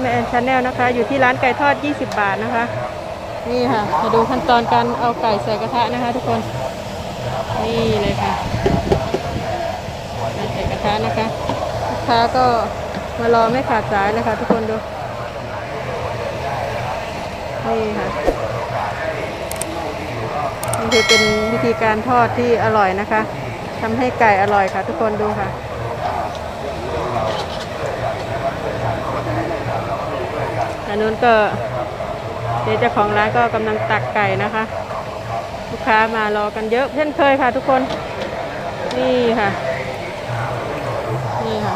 แม่แอนชาแนลนะคะ อยู่ที่ร้านไก่ทอด 20 บาทนะคะ นี่ค่ะ มาดูขั้นตอนการเอาไก่ใส่กระทะนะคะ ทุกคน นี่เลยค่ะใส่กระทะนะคะลูกค้าก็มารอไม่ขาดสายเลยค่ะ ทุกคนดู นี่ค่ะนี่คือเป็นวิธีการทอดที่อร่อยนะคะทำให้ไก่อร่อยค่ะ ทุกคนดูค่ะ อันนู้นก็เจ๊เจ้าของร้านก็กำลังตักไก่นะคะ ลูกค้ามารอกันเยอะเช่นเคยค่ะทุกคน นี่ค่ะ นี่ค่ะ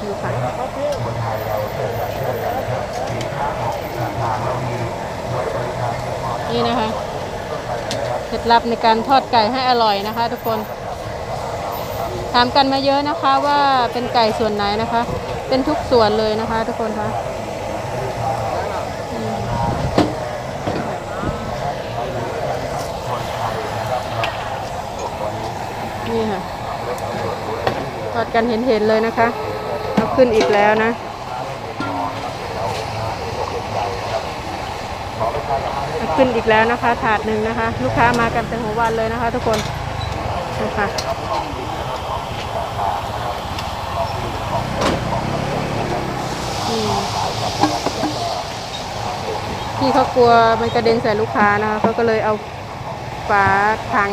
ดูค่ะนี่นะคะเคล็ดลับในการทอดไก่ให้อร่อยนะคะ ทุกคนถามกันมาเยอะนะคะว่าเป็นไก่ส่วนไหนนะคะ เป็นทุกส่วนเลยนะคะ ทุกคนคะอืมนี่ค่ะทอ ดกันเห็นๆเลยนะคะเอาขึ้นอีกแล้วนะขึ้นอีกแล้วนะคะ ถาดหนึ่งนะคะ ลูกค้ามากันเป็นหัววันเลยนะคะ ทุกคนนะคะพี่เขากลัวมันกระเด็นใส่ลูกค้านะคะเขาก็เลยเอาฝาถัง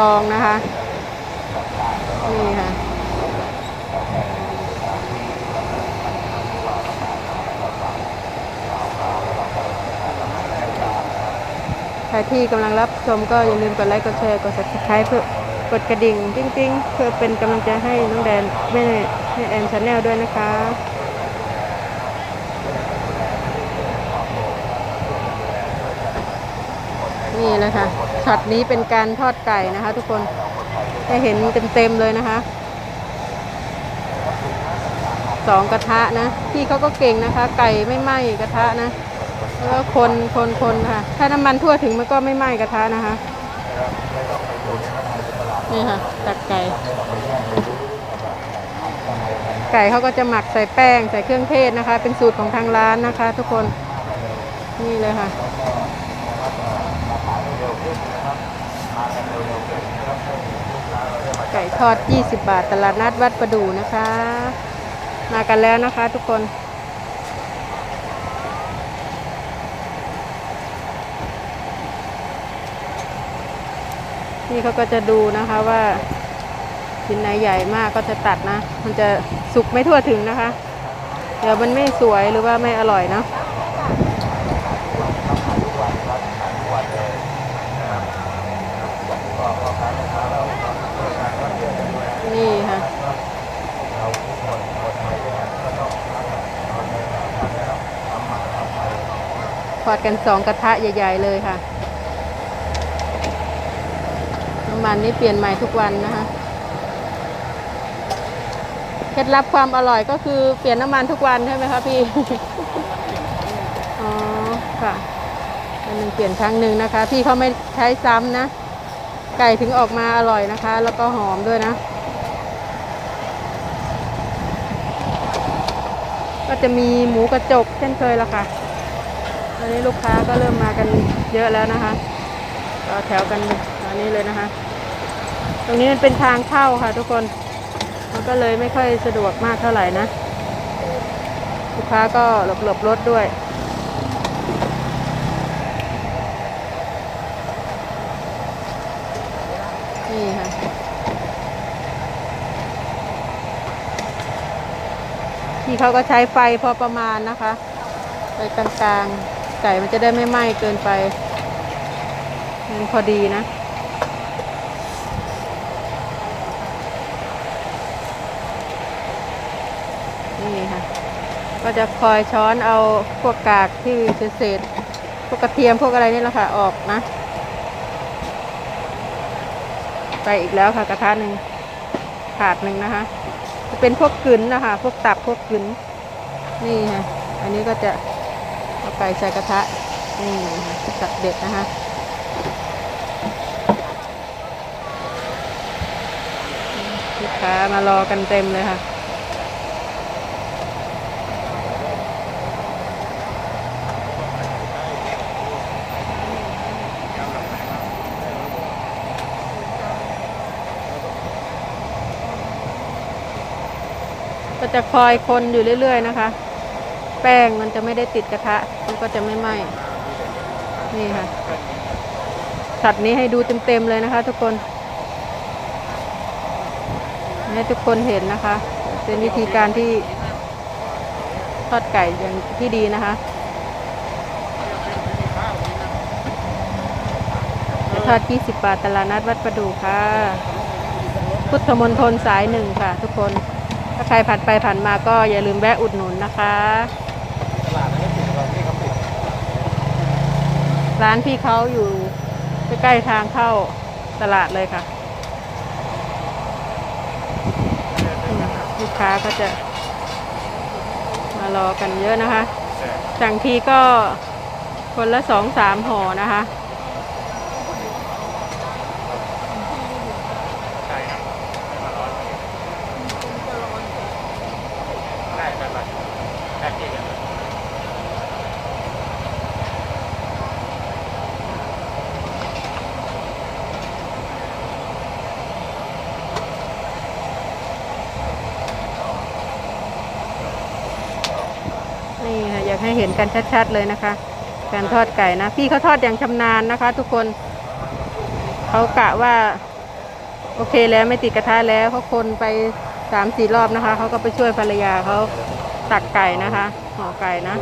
รองนะคะ นี่ค่ะ ใครที่กำลังรับชมก็อย่าลืมกดไลค์ กดแชร์ กด subscribe เพื่อกดกระดิ่งติ๊งๆ เพื่อเป็นกำลังใจให้น้องแดนแม่แม่แอนชาแนลด้วยนะคะนี่เลยค่ะช็อตนี้เป็นการทอดไก่นะคะทุกคน ได้เห็นเต็มๆเลยนะคะสองกระทะนะพี่เขาก็เก่งนะคะ ไก่ไม่ไหม้กระทะนะแล้วก็คนคนคนค่ะ ถ้าน้ำมันทั่วถึงมันก็ไม่ไหม้กระทะนะคะนี่ค่ะตักไก่ ไก่เขาก็จะหมักใส่แป้งใส่เครื่องเทศนะคะ เป็นสูตรของทางร้านนะคะ ทุกคนนี่เลยค่ะ ไก่ ทอด 20 บาท ตลาดนัดวัดประดูนะคะ มากันแล้วนะคะทุกคน นี่เขาก็จะดูนะคะว่าชิ้นไหนใหญ่มากก็จะตัดนะ มันจะสุกไม่ทั่วถึงนะคะ เดี๋ยวมันไม่สวยหรือว่าไม่อร่อยเนาะนี่ค่ะ ทอดกันสองกระทะใหญ่ ๆ เลยค่ะน้ำมันนี่เปลี่ยนใหม่ทุกวันนะคะเคล็ดลับความอร่อยก็คือเปลี่ยนน้ำมันทุกวันใช่ไหมคะพี่อ๋อค่ะอันหนึ่งเปลี่ยนครั้งหนึ่งนะคะ พี่เขาไม่ใช้ซ้ำนะ ไก่ถึงออกมาอร่อยนะคะ แล้วก็หอมด้วยนะก็จะมีหมูกระจกเช่นเคยละค่ะ อนนี้ลูกค้าก็เริ่มมากันเยอะแล้วนะคะต่อแถวกันตอนนี้เลยนะคะ ตรงนี้มันเป็นทางเข้าค่ะ ทุกคนมันก็เลยไม่ค่อยสะดวกมากเท่าไหร่นะ ลูกค้าก็หลบหลบรถด้วยนี่ค่ะที่เขาก็ใช้ไฟพอประมาณนะคะไฟกลางๆ ไก่มันจะได้ไม่ไหม้เกินไป มันพอดีนะ นี่ค่ะ ก็จะคอยช้อนเอาพวกกากที่เศษพวกกระเทียมพวกอะไรนี่แหละค่ะ ออกนะ ไปอีกแล้วค่ะกระทะหนึ่งถาดหนึ่งนะคะ จะเป็นพวกกึ๋นนะคะ พวกตับพวกกึ๋นนี่ค่ะ อันนี้ก็จะ ไก่ใส่กระทะนี่สัดเด็ดนะคะลูกค้ามารอกันเต็มเลยค่ะก็จะคอยคนอยู่เรื่อย ๆ นะคะ แป้งมันจะไม่ได้ติดกระทะ มันก็จะไม่ไหม้ นี่ค่ะช็อตนี้ให้ดูเต็มๆเลยนะคะ ทุกคน ให้ทุกคนเห็นนะคะ เป็นวิธีการที่ทอดไก่อย่างที่ดีนะคะทอด 20 บาท ตลาดนัดวัดประดูค่ะ พุทธมณฑลสายหนึ่งค่ะ ทุกคน ถ้าใครผ่านไปผ่านมาก็อย่าลืมแวะอุดหนุนนะคะ ตลาดนั้นปิดตอนที่เขาปิด ร้านพี่เขาอยู่ใกล้ๆทางเข้าตลาดเลยค่ะ ลูกค้าก็จะมารอกันเยอะนะคะสั่งทีก็คนละสองสามห่อนะคะ ใช่ครับมาร้อนได้ไปไปแพ็คเกจกัน นี่ค่ะอยาก ให้เห็นกันชัดๆเลยนะคะ การทอดไก่นะ พี่เขาทอดอย่างชำนาญนะคะ ทุกคนเขากะว่า โอเคแล้วไม่ติดกระทะแล้วเขาคนไปสามสี่รอบนะคะเขาก็ไปช่วยภรรยาเขาตักไก่นะคะห่อไก่นะ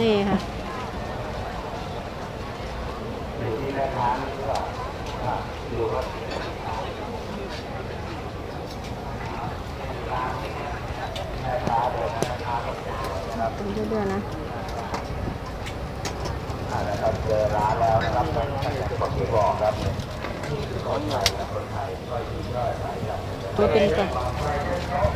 นี่ค่ะ เป็นเรื่อยๆนะเจอร้านแล้วนะครับคนที่บอกครับตัวเป็นก่อน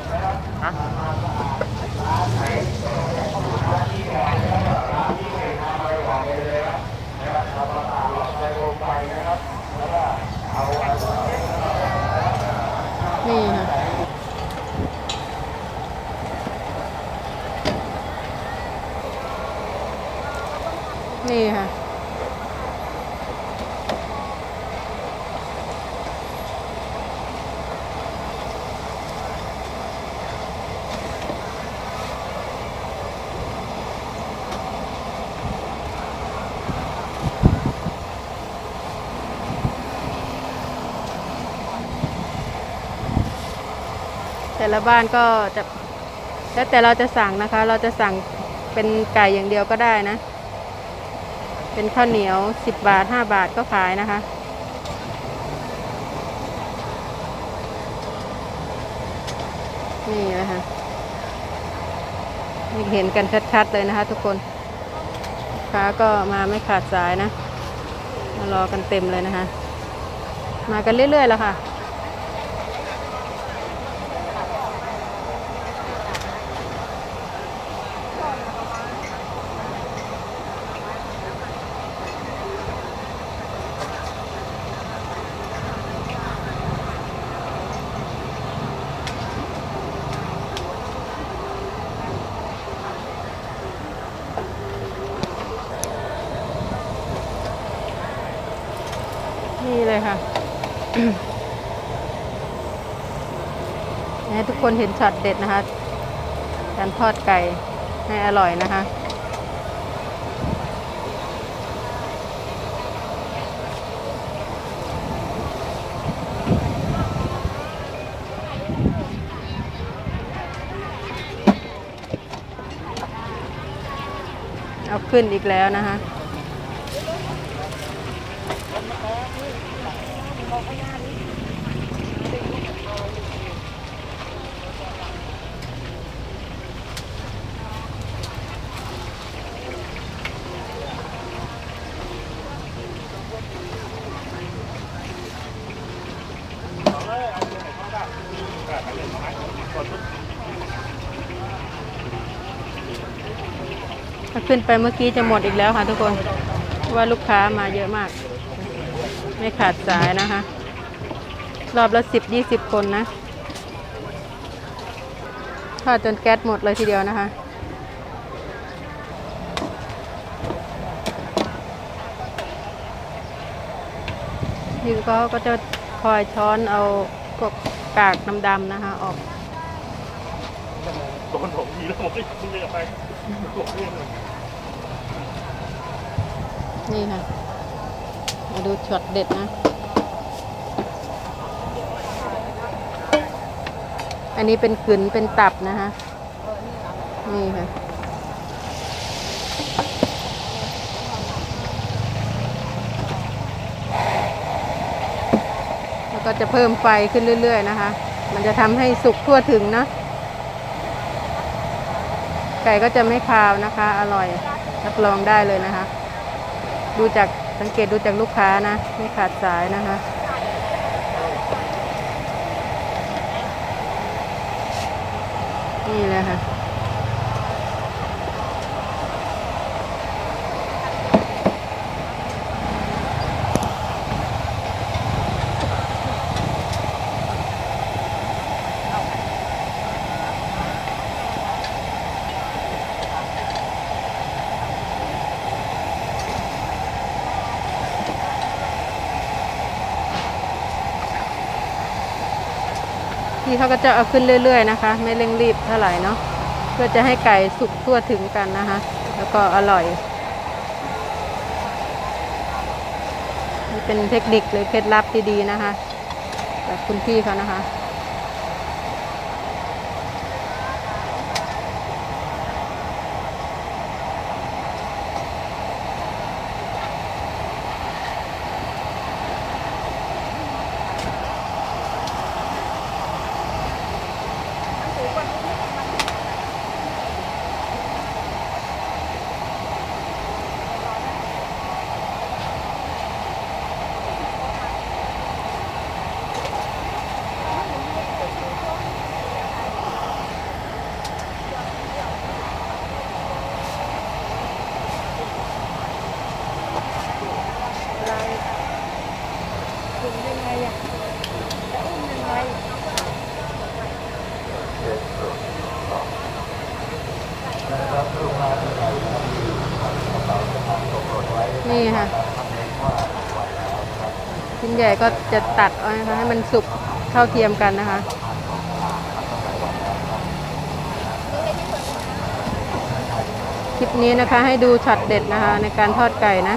แต่ละบ้านก็จะแล้วแต่เราจะสั่งนะคะ เราจะสั่งเป็นไก่อย่างเดียวก็ได้นะ เป็นข้าวเหนียวสิบบาทห้าบาทก็ขายนะคะนี่นะคะนี่เห็นกันชัดๆเลยนะคะ ทุกคนลูกค้าก็มาไม่ขาดสายนะมารอกันเต็มเลยนะคะ มากันเรื่อยๆแล้วค่ะ ให้ทุกคนเห็นช็อตเด็ดนะคะ การทอดไก่ให้อร่อยนะคะเอาขึ้นอีกแล้วนะคะ ถ้าขึ้นไปเมื่อกี้จะหมดอีกแล้วค่ะทุกคนว่าลูกค้ามาเยอะมาก ไม่ขาดสายนะคะ รอบละสิบยี่สิบคนนะทอดจนแก๊สหมดเลยทีเดียวนะคะพี่เขาก็จะคอยช้อนเอาพวกกากดำๆนะคะ ออกโดนผมทีแล้วผมก็ยิงเลยไปหลบเลี่ยงเลยนี่ค่ะ มาดูช็อตเด็ดนะ อันนี้เป็นกลืนเป็นตับนะคะ นี่ค่ะ แล้วก็จะเพิ่มไฟขึ้นเรื่อย ๆ นะคะ มันจะทำให้สุกทั่วถึงนะ ไก่ก็จะไม่คาวนะคะ อร่อย รับรองได้เลยนะคะ ดูจาก สังเกตดูจากลูกค้านะ ไม่ขาดสายนะคะนี่เลยค่ะ พี่เขาก็จะเอาขึ้นเรื่อย ๆ นะคะ ไม่เร่งรีบเท่าไหร่เนาะเพื่อจะให้ไก่สุกทั่วถึงกันนะคะ แล้วก็อร่อยนี่เป็นเทคนิคหรือเคล็ดลับที่ดีนะคะจากคุณพี่เขานะคะ ญ่ก็จะตัดเอานะคะให้มันสุกเท่าเทียมกันนะคะ คลิปนี้นะคะให้ดูช็อตเด็ดนะคะในการทอดไก่นะ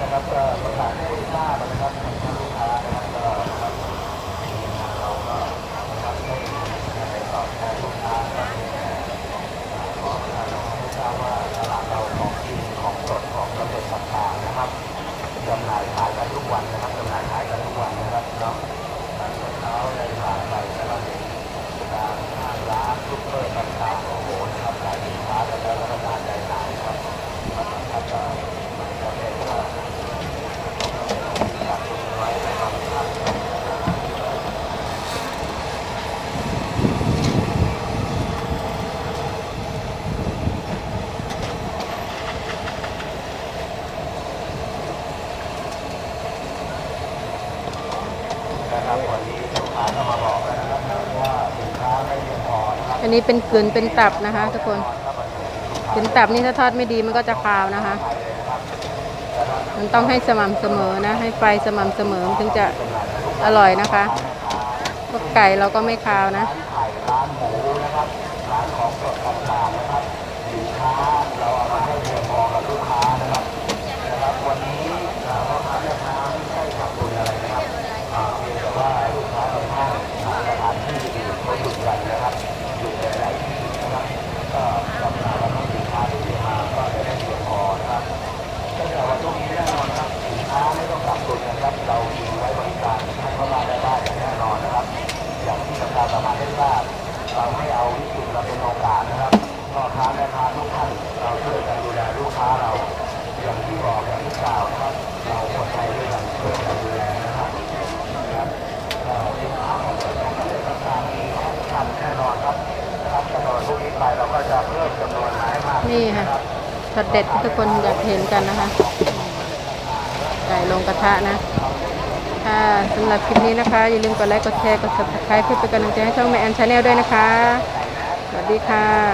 นะครับก็ประกาศให้ทราบนะครับทางลูกค้านะครับก็นะครับเราก็นะครับได้ในตอบแทนลูกค้านะครับขอประชาสัมพันธ์ให้ทราบว่าตลาดเราของกินของสดของสำเร็จต่างๆนะครับจำหน่ายขายกันทุกวันนะครับจำหน่ายขายกันทุกวันนะครับเนาะตอนเช้าได้ผ่านไปนะครับเห็นตามห้างร้านซุปเปอร์ต่างๆโอ้โหนะครับขายสินค้ากันแล้วก็ทานใจหายครับนะครับก็มันก็เป็นว่า นะครับวันนี้ลูกค้าก็มาบอกแล้วนะครับว่าสินค้าไม่เพียงพ อันนี้เป็นกลืนเป็นตับนะคะ ทุกคนกลืนตับนี่ถ้าทอดไม่ดีมันก็จะคาวนะคะ มันต้องให้สม่ำเสมอนะ ให้ไฟสม่ำเสมอมันถึงจะอร่อยนะคะพวกไก่เราก็ไม่คาวนะ ท่านเราช่วยกันดูแลลูกค้าเราอย่างที่บอกอย่างที่กล่าวนะครับเราคนไทยด้วยกันช่วยกันดูแลนะครับนะครับก็สินค้าของเราก็ได้ประการมีให้ทำแน่นอนครับครับตลอดพวกนี้ไปเราก็จะเพิ่มจำนวนมาให้มากนี่ค่ะนะครับช็อตเด็ดที่ทุกคนอยากเห็นกันนะคะไก่ลงกระทะนะถ้าสำหรับคลิปนี้นะคะ อย่าลืมกดไลค์กดแชร์กด subscribe เพื่อเป็นกำลังใจให้ช่องแม่แอนชาแนลด้วยนะคะ สวัสดีค่ะ